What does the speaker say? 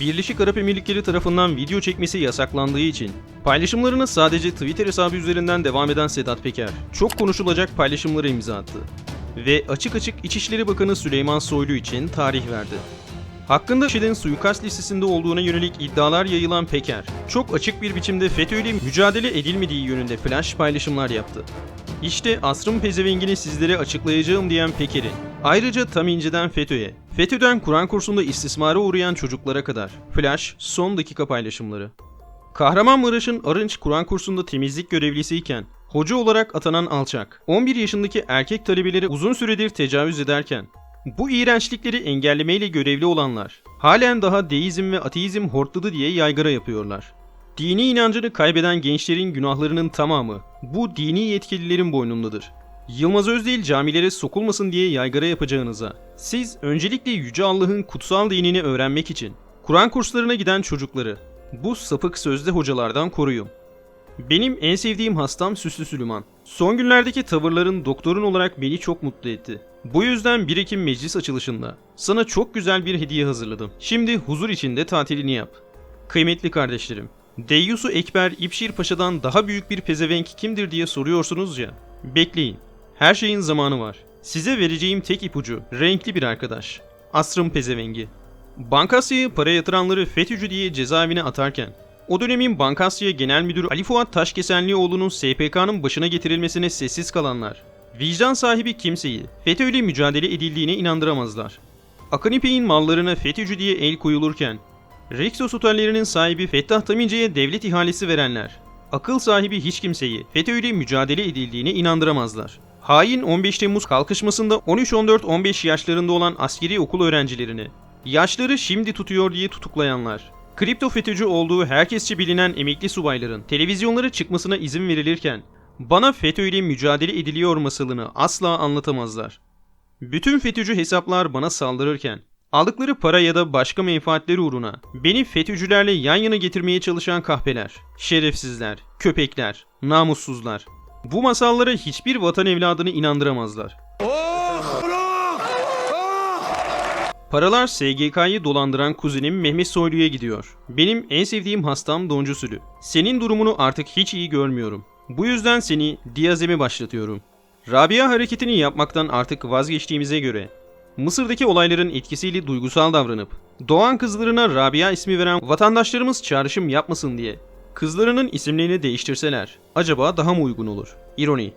Birleşik Arap Emirlikleri tarafından video çekmesi yasaklandığı için paylaşımlarına sadece Twitter hesabı üzerinden devam eden Sedat Peker çok konuşulacak paylaşımlara imza attı ve açık açık İçişleri Bakanı Süleyman Soylu için tarih verdi. Hakkında IŞİD'in suikast listesinde olduğuna yönelik iddialar yayılan Peker, çok açık bir biçimde FETÖ'yle mücadele edilmediği yönünde flash paylaşımlar yaptı. İşte asrın pezevengini sizlere açıklayacağım diyen Peker'in, ayrıca tam inceden FETÖ'ye, FETÖ'den Kur'an kursunda istismara uğrayan çocuklara kadar, flash son dakika paylaşımları. Kahramanmaraş'ın Arınç Kur'an kursunda temizlik görevlisiyken hoca olarak atanan alçak, 11 yaşındaki erkek talebeleri uzun süredir tecavüz ederken, bu iğrençlikleri engellemeyle görevli olanlar, halen daha deizm ve ateizm hortladı diye yaygara yapıyorlar. Dini inancını kaybeden gençlerin günahlarının tamamı bu dini yetkililerin boynundadır. Yılmaz Özdil camilere sokulmasın diye yaygara yapacağınıza, siz öncelikle Yüce Allah'ın kutsal dinini öğrenmek için Kur'an kurslarına giden çocukları bu sapık sözde hocalardan koruyun. Benim en sevdiğim hastam Süslü Süleyman. Son günlerdeki tavırların doktorun olarak beni çok mutlu etti. Bu yüzden 1 Ekim meclis açılışında sana çok güzel bir hediye hazırladım. Şimdi huzur içinde tatilini yap. Kıymetli kardeşlerim, Deyyusu Ekber İpşir Paşa'dan daha büyük bir pezevenk kimdir diye soruyorsunuz ya. Bekleyin. Her şeyin zamanı var. Size vereceğim tek ipucu renkli bir arkadaş. Asrın pezevengi. Bankasya'ya para yatıranları FETÖ'cü diye cezaevine atarken, o dönemin Bankasya Genel Müdürü Ali Fuat Taşkesenlioğlu'nun SPK'nın başına getirilmesine sessiz kalanlar, vicdan sahibi kimseyi FETÖ ile mücadele edildiğine inandıramazlar. Akın İpek'in mallarına FETÖ'cü diye el koyulurken, Rexos otellerinin sahibi Fettah Tamince'ye devlet ihalesi verenler, akıl sahibi hiç kimseyi FETÖ ile mücadele edildiğine inandıramazlar. Hain 15 Temmuz kalkışmasında 13-14-15 yaşlarında olan askeri okul öğrencilerini, yaşları şimdi tutuyor diye tutuklayanlar, kripto FETÖ'cü olduğu herkesçe bilinen emekli subayların televizyonlara çıkmasına izin verilirken, bana FETÖ ile mücadele ediliyor masalını asla anlatamazlar. Bütün FETÖ'cü hesaplar bana saldırırken, aldıkları para ya da başka menfaatleri uğruna beni FETÖ'cülerle yan yana getirmeye çalışan kahpeler, şerefsizler, köpekler, namussuzlar. Bu masallara hiçbir vatan evladını inandıramazlar. Paralar SGK'yı dolandıran kuzenim Mehmet Soylu'ya gidiyor. Benim en sevdiğim hastam Doncu. Senin durumunu artık hiç iyi görmüyorum. Bu yüzden seni Diyazem'e başlatıyorum. Rabia hareketini yapmaktan artık vazgeçtiğimize göre Mısır'daki olayların etkisiyle duygusal davranıp doğan kızlarına Rabia ismi veren vatandaşlarımız çağrışım yapmasın diye kızlarının isimlerini değiştirseler acaba daha mı uygun olur? İroni.